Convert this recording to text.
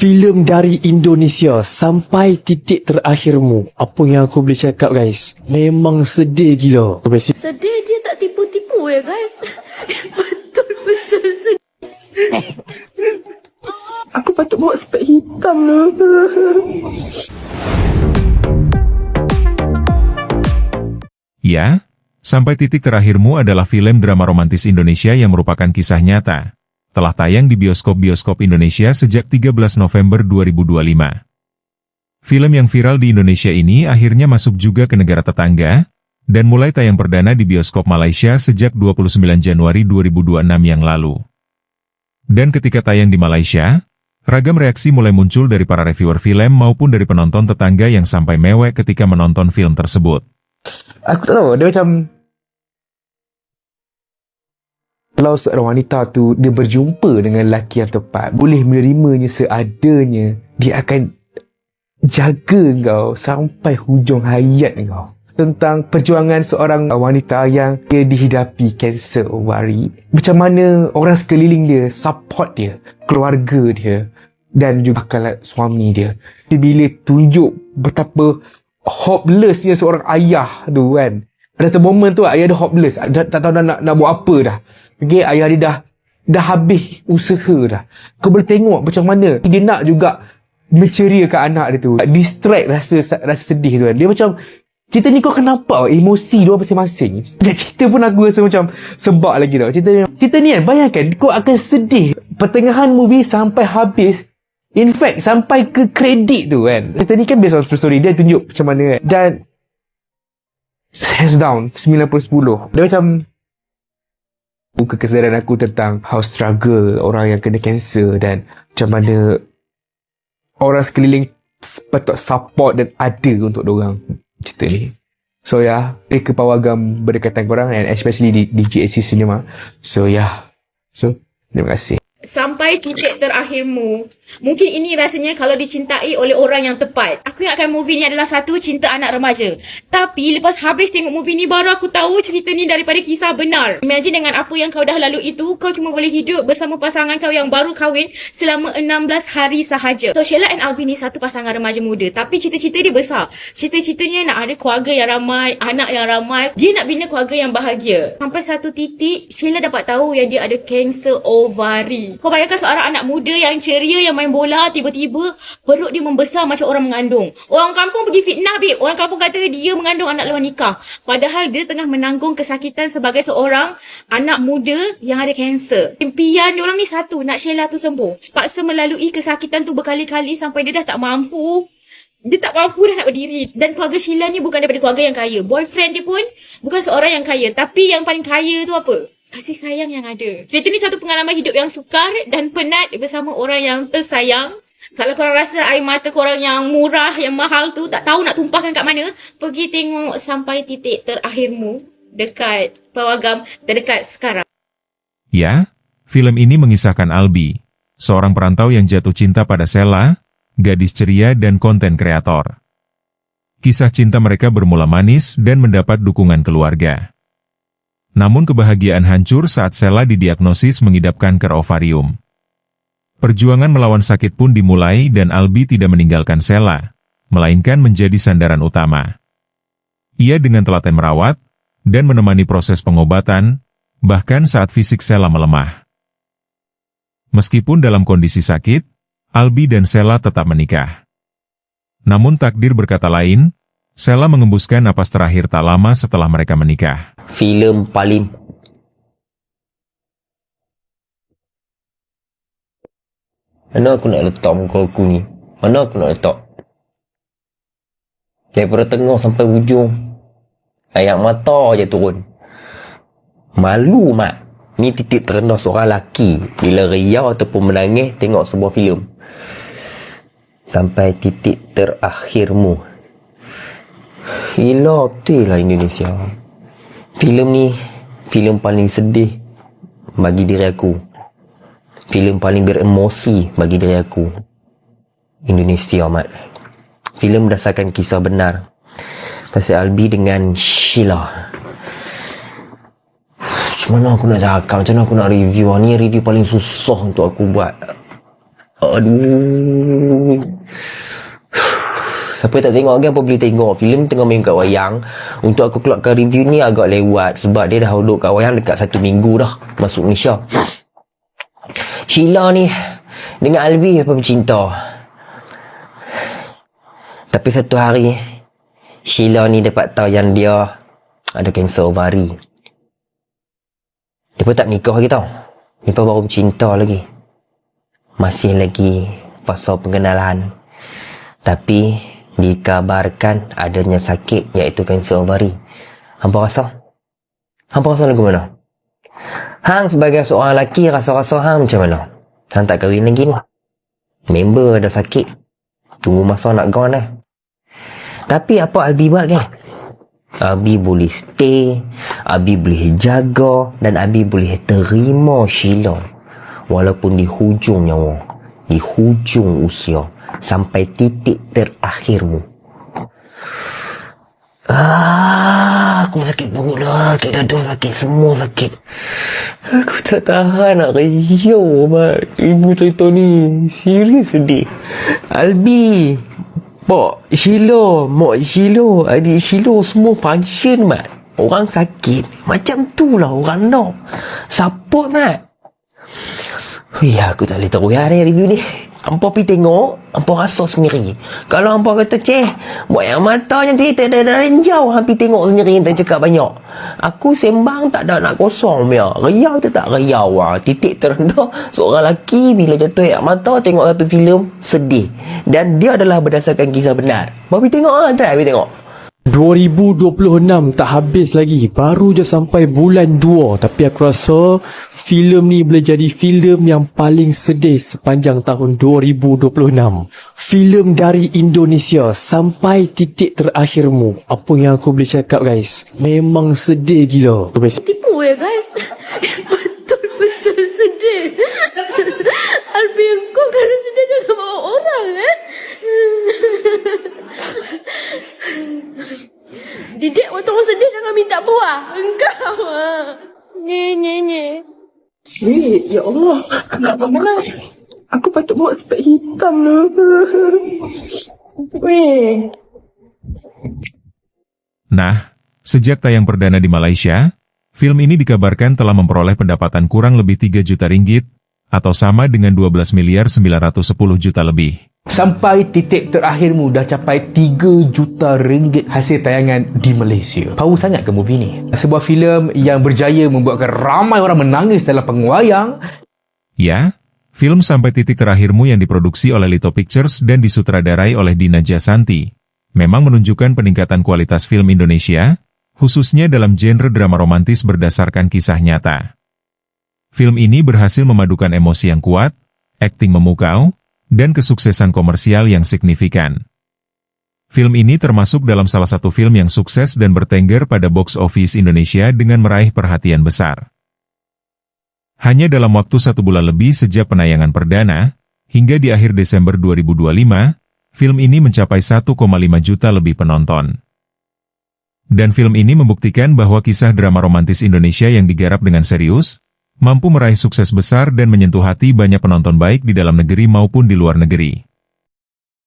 filem dari Indonesia sampai titik terakhirmu. Apa yang aku boleh cakap guys? Memang sedih gila. Sedih dia tak tipu-tipu ya guys. Betul-betul sedih. Aku patut bawa spek hitam lah. Ya, Sampai Titik Terakhirmu adalah film drama romantis Indonesia yang merupakan kisah nyata. Telah tayang di bioskop-bioskop Indonesia sejak 13 November 2025. Film yang viral di Indonesia ini akhirnya masuk juga ke negara tetangga, dan mulai tayang perdana di bioskop Malaysia sejak 29 Januari 2026 yang lalu. Dan ketika tayang di Malaysia, ragam reaksi mulai muncul dari para reviewer film maupun dari penonton tetangga yang sampai mewek ketika menonton film tersebut. Aku tahu, dia macam... Kalau seorang wanita tu, dia berjumpa dengan lelaki yang tepat, boleh menerimanya seadanya, dia akan jaga kau sampai hujung hayat kau. Tentang perjuangan seorang wanita yang dia dihidapi kanser ovari. Macam mana orang sekeliling dia support dia, keluarga dia dan juga bakal suami dia. Dia bila tunjuk betapa hopelessnya seorang ayah tu kan. Ada satu moment tu ayah dia hopeless. Dah, tak tahu dah nak, nak buat apa dah. Okay, ayah dia dah dah habis usaha dah. Kau boleh tengok macam mana dia nak juga menceriakan anak dia tu. Distract rasa rasa sedih tu kan. Dia macam Cerita ni kau akan nampak emosi dia masing-masing. Dan cerita pun aku rasa macam sebab lagi tau. Cerita ni, cerita ni kan, bayangkan kau akan sedih. Pertengahan movie sampai habis In fact, sampai ke kredit tu kan. Cerita ni kan based on story. Dia tunjuk macam mana kan. Dan hands down, 90-10. Dia macam buka kesedaran aku tentang how struggle orang yang kena cancer dan macam mana orang sekeliling patut support dan ada untuk orang cerita ni. So yeah, ke pawagam berdekatan korang and especially di, di GSC Cinema. So yeah. so terima kasih. Sampai titik terakhirmu. Mungkin ini rasanya kalau dicintai oleh orang yang tepat. Aku ingatkan movie ni adalah satu cinta anak remaja. Tapi lepas habis tengok movie ni baru aku tahu cerita ni daripada kisah benar. Imagine dengan apa yang kau dah lalu itu, kau cuma boleh hidup bersama pasangan kau yang baru kahwin selama 16 hari sahaja. So Sheila and Alvin ni satu pasangan remaja muda. Tapi cita-cita dia besar. Cita-citanya nak ada keluarga yang ramai, anak yang ramai. Dia nak bina keluarga yang bahagia. Sampai satu titik, Sheila dapat tahu yang dia ada kanser ovari. Kau bayangkan seorang anak muda yang ceria yang main bola tiba-tiba perut dia membesar macam orang mengandung. Orang kampung pergi fitnah babe. Orang kampung kata dia mengandung anak lepas nikah. Padahal dia tengah menanggung kesakitan sebagai seorang anak muda yang ada kanser. Impian dia orang ni satu, nak Sheila tu sembuh. Paksa melalui kesakitan tu berkali-kali sampai dia dah tak mampu dia tak mampu dah nak berdiri. Dan keluarga Sheila ni bukan daripada keluarga yang kaya. Boyfriend dia pun bukan seorang yang kaya. Tapi yang paling kaya tu apa? Kasih sayang yang ada. Cerita ni satu pengalaman hidup yang sukar dan penat bersama orang yang tersayang. Kalau korang rasa air mata korang yang murah, yang mahal tu, tak tahu nak tumpahkan kat mana, pergi tengok sampai titik terakhirmu dekat pawagam terdekat sekarang. Ya, film ini mengisahkan Albi, seorang perantau yang jatuh cinta pada Sela, gadis ceria dan konten kreator. Kisah cinta mereka bermula manis dan mendapat dukungan keluarga. Namun kebahagiaan hancur saat Sela didiagnosis mengidap kanker ovarium. Perjuangan melawan sakit pun dimulai dan Albi tidak meninggalkan Sela, melainkan menjadi sandaran utama. Ia dengan telaten merawat dan menemani proses pengobatan, bahkan saat fisik Sela melemah. Meskipun dalam kondisi sakit, Albi dan Sela tetap menikah. Namun takdir berkata lain, Sela mengembuskan napas terakhir tak lama setelah mereka menikah. Filem paling Mana aku nak letak muka aku ni? Mana aku nak letak? Daripada tengah sampai ujung. Ayat mata je turun. Malu mak. Ni titik terendah seorang lelaki. Bila riau ataupun menangis tengok sebuah filem. Sampai titik terakhirmu. Gila betul lah Indonesia. Filem ni Filem paling sedih Bagi diri aku. Filem paling beremosi Bagi diri aku. Indonesia mat. Filem berdasarkan kisah benar. Pasal Albi dengan Sheila. Macam mana aku nak cakap? Macam mana aku nak review? Ni review paling susah untuk aku buat. Aduh. Siapa tak tengok kan apa boleh tengok. Filem tengah main kat wayang. Untuk aku keluarkan review ni agak lewat. Sebab dia dah duduk kat wayang dekat satu minggu dah. Masuk Malaysia. Sheila ni Dengan Albi apa bercinta. Tapi satu hari Sheila ni dapat tahu yang dia Ada kanser ovari. Dia pun tak nikah lagi tau. Dia pun baru bercinta lagi. Masih lagi Pasal pengenalan. Tapi dikabarkan adanya sakit iaitu kanser ovari. Hampa rasa? Hampa rasa lagu mana? Hang sebagai seorang lelaki rasa-rasa hang macam mana? Hang tak kahwin lagi ni. Member ada sakit. Tunggu masa nak gone eh. Tapi apa Abi buat kan? Abi boleh stay, Abi boleh jaga dan Abi boleh terima Sheila. Walaupun di hujung nyawa, di hujung usia sampai titik terakhirmu. Ah, aku sakit perut dah, sakit dada sakit, semua sakit. Aku tak tahan nak riau, Mat. Ibu cerita ni, serius sedih. Albi, Pak Sheila, Mak Sheila, adik Sheila semua function, Mat. Orang sakit, macam tu lah orang nak. Support, Mat. Ya, aku tak boleh tahu ya ni review ni. Hampa pergi tengok, hampa rasa sendiri. Kalau hampa kata, ceh, buat yang mata yang tidak ada dari jauh, hampa tengok sendiri yang tak cakap banyak. Aku sembang tak ada nak kosong, ya. Riau tu tak riau, ah. Titik terendah, seorang lelaki bila jatuh air mata, tengok satu filem sedih. Dan dia adalah berdasarkan kisah benar. Babi tengok ah, tak? Tengok. 2026 tak habis lagi. Baru je sampai bulan 2 Tapi aku rasa filem ni boleh jadi filem yang paling sedih sepanjang tahun 2026 Filem dari Indonesia sampai titik terakhirmu. Apa yang aku boleh cakap guys? Memang sedih gila. Tipu ya guys. Betul-betul sedih. Albi engkau kan sedih dengan orang eh. Buah. Engkau ah. Nye nye nye. Weh, ya Allah. Kenapa mana? Aku patut bawa spek hitam lah. Weh. Nah, sejak tayang perdana di Malaysia, film ini dikabarkan telah memperoleh pendapatan kurang lebih 3 juta ringgit, atau sama dengan 12 miliar 910 juta lebih. Sampai titik terakhirmu dah capai 3 juta ringgit hasil tayangan di Malaysia. Tahu sangat ke movie ni? Sebuah filem yang berjaya membuatkan ramai orang menangis dalam pengwayang Ya, film Sampai Titik Terakhirmu yang diproduksi oleh Lito Pictures dan disutradarai oleh Dina Jasanti, memang menunjukkan peningkatan kualitas film Indonesia, khususnya dalam genre drama romantis berdasarkan kisah nyata. Film ini berhasil memadukan emosi yang kuat, akting memukau, dan kesuksesan komersial yang signifikan. Film ini termasuk dalam salah satu film yang sukses dan bertengger pada box office Indonesia dengan meraih perhatian besar. Hanya dalam waktu satu bulan lebih sejak penayangan perdana, hingga di akhir Desember 2025, film ini mencapai 1,5 juta lebih penonton. Dan film ini membuktikan bahwa kisah drama romantis Indonesia yang digarap dengan serius, mampu meraih sukses besar dan menyentuh hati banyak penonton baik di dalam negeri maupun di luar negeri.